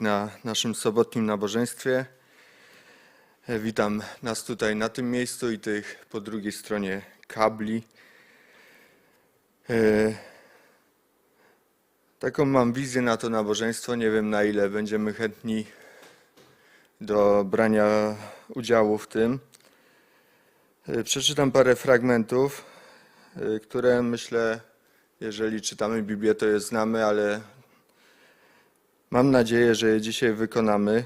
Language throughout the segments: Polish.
na naszym sobotnim nabożeństwie. E, Witam nas tutaj na tym miejscu i tych po drugiej stronie kabli. E, Taką mam wizję na to nabożeństwo. Nie wiem na ile będziemy chętni do brania udziału w tym. E, Przeczytam parę fragmentów, które myślę, jeżeli czytamy Biblię, to je znamy, ale Mam nadzieję, że je dzisiaj wykonamy.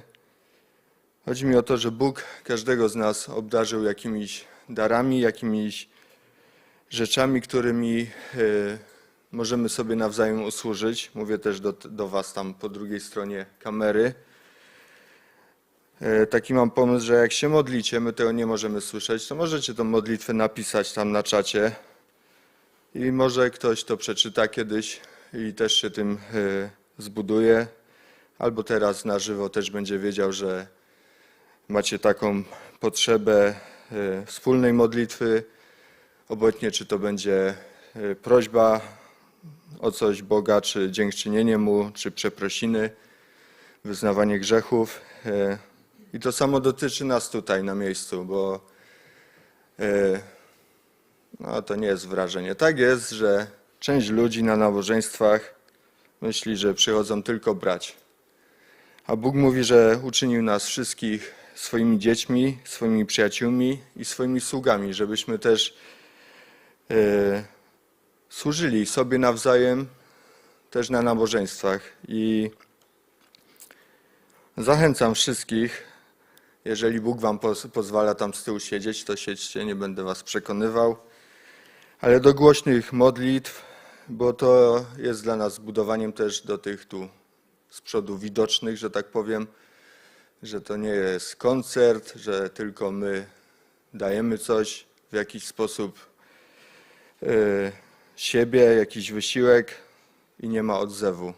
Chodzi mi o to, że Bóg każdego z nas obdarzył jakimiś darami, jakimiś rzeczami, którymi e, możemy sobie nawzajem usłużyć. Mówię też do, do Was tam po drugiej stronie kamery. E, Taki mam pomysł, że jak się modlicie, my tego nie możemy słyszeć, to możecie tą modlitwę napisać tam na czacie i może ktoś to przeczyta kiedyś i też się tym e, zbuduje albo teraz na żywo też będzie wiedział, że macie taką potrzebę e, wspólnej modlitwy, obojętnie czy to będzie e, prośba o coś Boga, czy dziękczynienie Mu, czy przeprosiny, wyznawanie grzechów. E, I to samo dotyczy nas tutaj na miejscu, bo no, to nie jest wrażenie. Tak jest, że część ludzi na nabożeństwach myśli, że przychodzą tylko brać. A Bóg mówi, że uczynił nas wszystkich swoimi dziećmi, swoimi przyjaciółmi i swoimi sługami, żebyśmy też e, służyli sobie nawzajem, też na nabożeństwach. I zachęcam wszystkich, jeżeli Bóg Wam poz- pozwala tam z tyłu siedzieć, to siedźcie, nie będę Was przekonywał, ale do głośnych modlitw, bo to jest dla nas budowaniem też do tych tu z przodu widocznych, że tak powiem, że to nie jest koncert, że tylko my dajemy coś w jakiś sposób e, siebie, jakiś wysiłek i nie ma odzewu.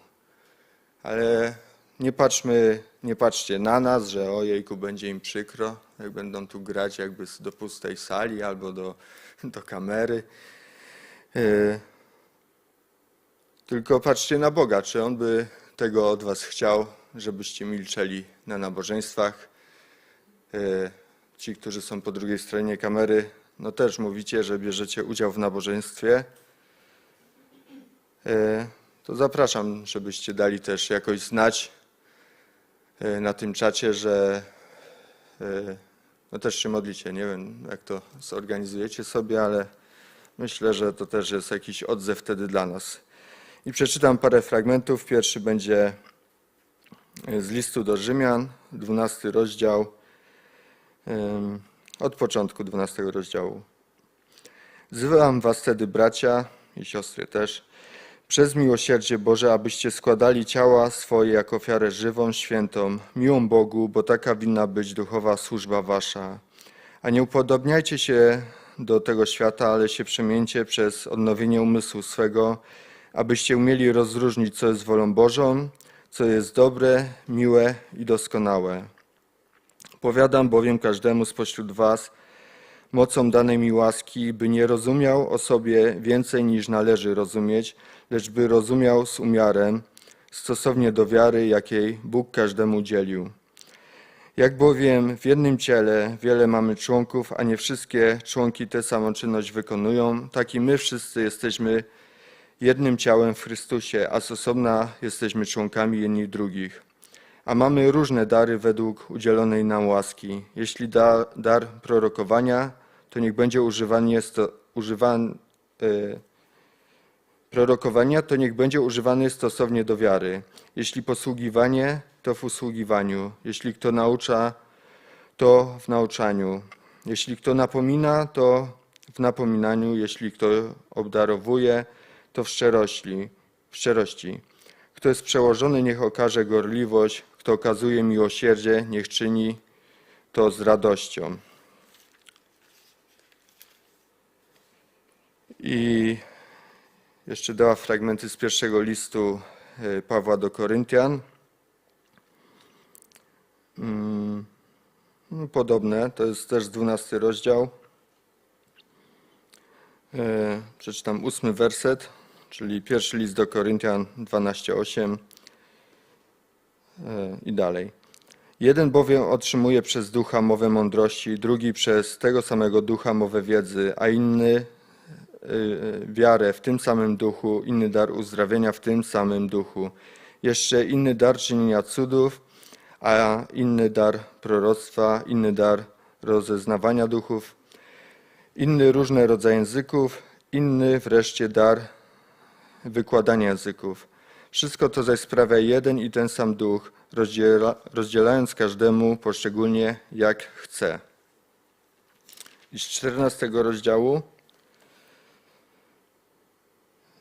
Ale nie patrzmy, nie patrzcie na nas, że ojejku będzie im przykro, jak będą tu grać jakby do pustej sali albo do, do kamery. E, tylko patrzcie na Boga, czy On by tego od was chciał, żebyście milczeli na nabożeństwach. E, Ci, którzy są po drugiej stronie kamery, no też mówicie, że bierzecie udział w nabożeństwie. E, To zapraszam, żebyście dali też jakoś znać e, na tym czacie, że no też się modlicie. Nie wiem, jak to zorganizujecie sobie, ale myślę, że to też jest jakiś odzew wtedy dla nas. I przeczytam parę fragmentów. Pierwszy będzie z listu do Rzymian, 12 rozdział, od początku 12 rozdziału. Wzywam was wtedy, bracia i siostry też, przez miłosierdzie Boże, abyście składali ciała swoje jako ofiarę żywą, świętą, miłą Bogu, bo taka winna być duchowa służba wasza. A nie upodobniajcie się do tego świata, ale się przemieńcie przez odnowienie umysłu swego, abyście umieli rozróżnić, co jest wolą Bożą, co jest dobre, miłe i doskonałe. Powiadam bowiem każdemu spośród Was, mocą danej mi łaski, by nie rozumiał o sobie więcej niż należy rozumieć, lecz by rozumiał z umiarem, stosownie do wiary, jakiej Bóg każdemu udzielił. Jak bowiem w jednym ciele wiele mamy członków, a nie wszystkie członki tę samą czynność wykonują, tak i my wszyscy jesteśmy jednym ciałem w Chrystusie, a z osobna jesteśmy członkami jedni drugich. A mamy różne dary według udzielonej nam łaski. Jeśli da, dar prorokowania, to niech będzie używanie sto, używan, e, prorokowania, to niech będzie używany stosownie do wiary. Jeśli posługiwanie, to w usługiwaniu. Jeśli kto naucza, to w nauczaniu. Jeśli kto napomina, to w napominaniu. Jeśli kto obdarowuje, to w szczerości. W szczerości. Kto jest przełożony, niech okaże gorliwość. Kto okazuje miłosierdzie, niech czyni to z radością. I jeszcze dała fragmenty z pierwszego listu e, Pawła do Koryntian. Mm, no, Podobne, to jest też 12 rozdział. E, Przeczytam ósmy werset, czyli pierwszy list do Koryntian 12:8. E, I dalej. Jeden bowiem otrzymuje przez ducha mowę mądrości, drugi przez tego samego ducha mowę wiedzy, a inny y, wiarę w tym samym duchu, inny dar uzdrawienia w tym samym duchu, jeszcze inny dar czynienia cudów, a inny dar proroctwa, inny dar rozeznawania duchów, inny różne rodzaje języków, inny wreszcie dar wykładania języków. Wszystko to zaś sprawia jeden i ten sam duch, rozdziela, rozdzielając każdemu poszczególnie jak chce. I z 14 rozdziału,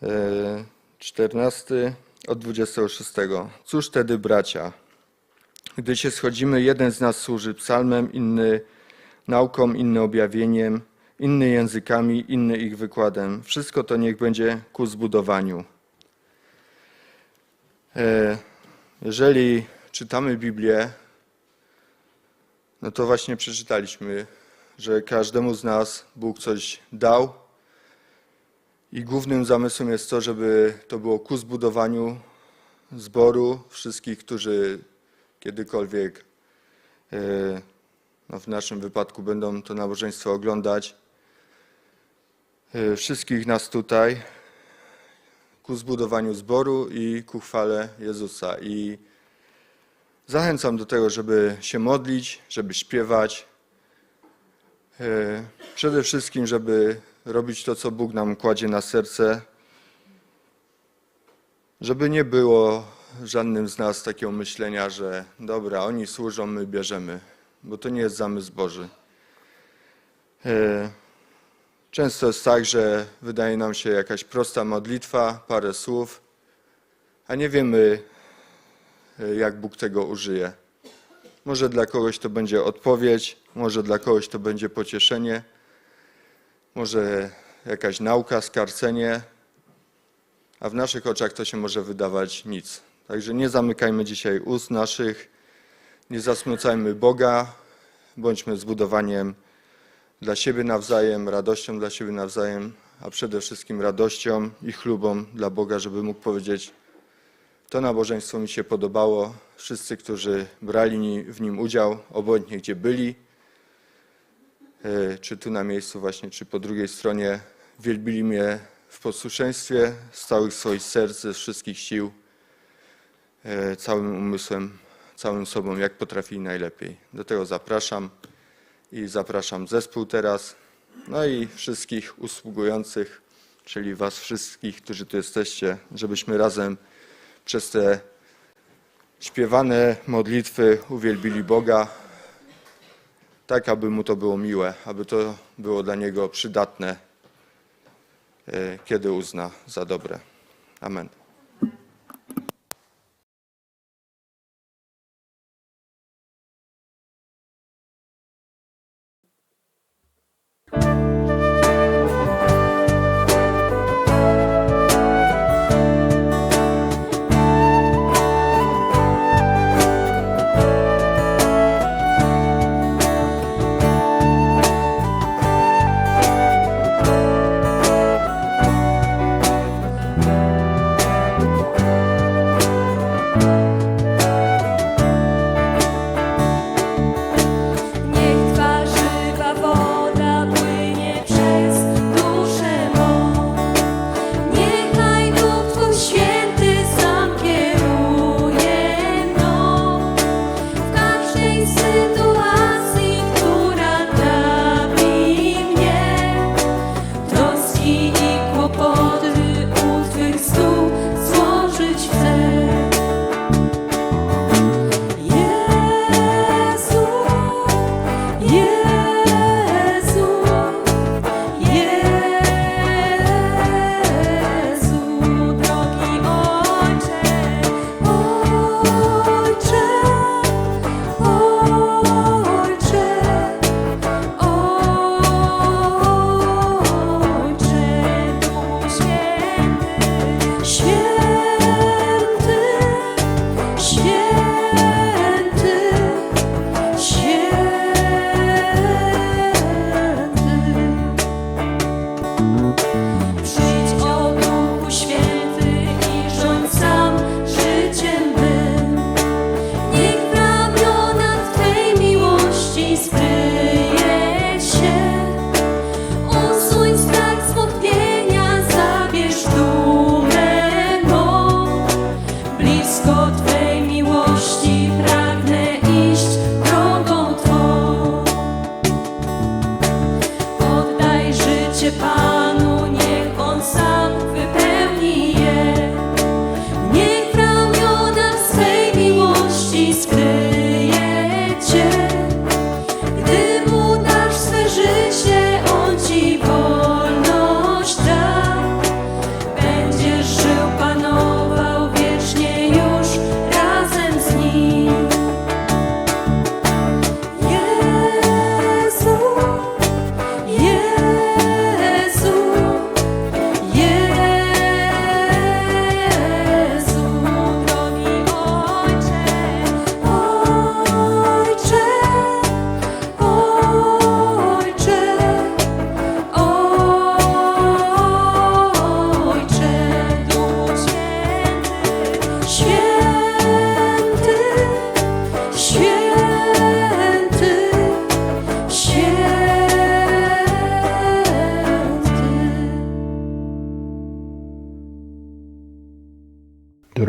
e, 14 od 26. Cóż tedy, bracia? Gdy się schodzimy, jeden z nas służy psalmem, inny nauką, inny objawieniem, inny językami, inny ich wykładem. Wszystko to niech będzie ku zbudowaniu. E, Jeżeli czytamy Biblię, no to właśnie przeczytaliśmy, że każdemu z nas Bóg coś dał i głównym zamysłem jest to, żeby to było ku zbudowaniu zboru wszystkich, którzy kiedykolwiek, e, no w naszym wypadku, będą to nabożeństwo oglądać. E, Wszystkich nas tutaj ku zbudowaniu zboru i ku chwale Jezusa. I zachęcam do tego, żeby się modlić, żeby śpiewać. E, Przede wszystkim, żeby robić to, co Bóg nam kładzie na serce, żeby nie było żadnym z nas takiego myślenia, że dobra, oni służą, my bierzemy, bo to nie jest zamysł Boży. Często jest tak, że wydaje nam się jakaś prosta modlitwa, parę słów, a nie wiemy, e, jak Bóg tego użyje. Może dla kogoś to będzie odpowiedź, może dla kogoś to będzie pocieszenie, może jakaś nauka, skarcenie, a w naszych oczach to się może wydawać nic. Także nie zamykajmy dzisiaj ust naszych, nie zasmucajmy Boga, bądźmy zbudowaniem dla siebie nawzajem, radością dla siebie nawzajem, a przede wszystkim radością i chlubą dla Boga, żeby mógł powiedzieć: To nabożeństwo mi się podobało. Wszyscy, którzy brali w nim udział, obojętnie gdzie byli, e, czy tu na miejscu, właśnie, czy po drugiej stronie, wielbili mnie w posłuszeństwie z całych swoich serc, ze wszystkich sił, e, całym umysłem, całym sobą, jak potrafili najlepiej. Do tego zapraszam i zapraszam zespół teraz, no i wszystkich usługujących, czyli Was wszystkich, którzy tu jesteście, żebyśmy razem przez te śpiewane modlitwy uwielbili Boga, tak aby Mu to było miłe, aby to było dla Niego przydatne, e, kiedy uzna za dobre. Amen.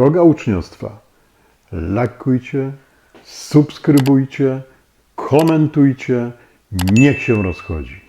Droga uczniostwa. Lajkujcie, subskrybujcie, komentujcie. Niech się rozchodzi.